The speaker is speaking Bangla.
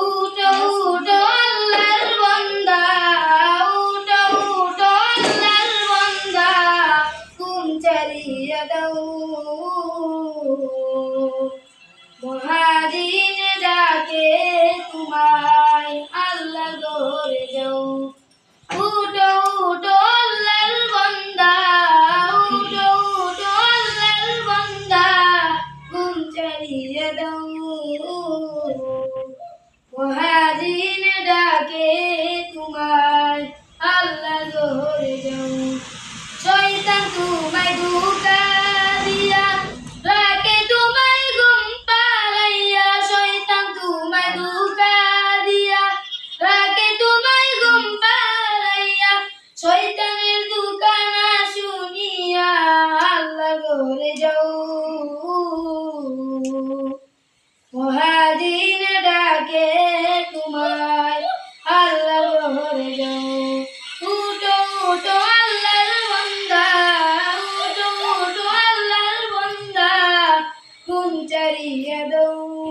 উঠো উঠো আল্লাহর বন্দা উঠো উঠো আল্লাহর বন্দা কুম চালিয়ে দাও। 我还要记 ಊಟೋ ಊಟೋ ಅಲ್ಲರು ಒಂದ ಊಟೋ ಊಟೋ ಅಲ್ಲರು ಒಂದ ಹುಂಚರಿಯದವು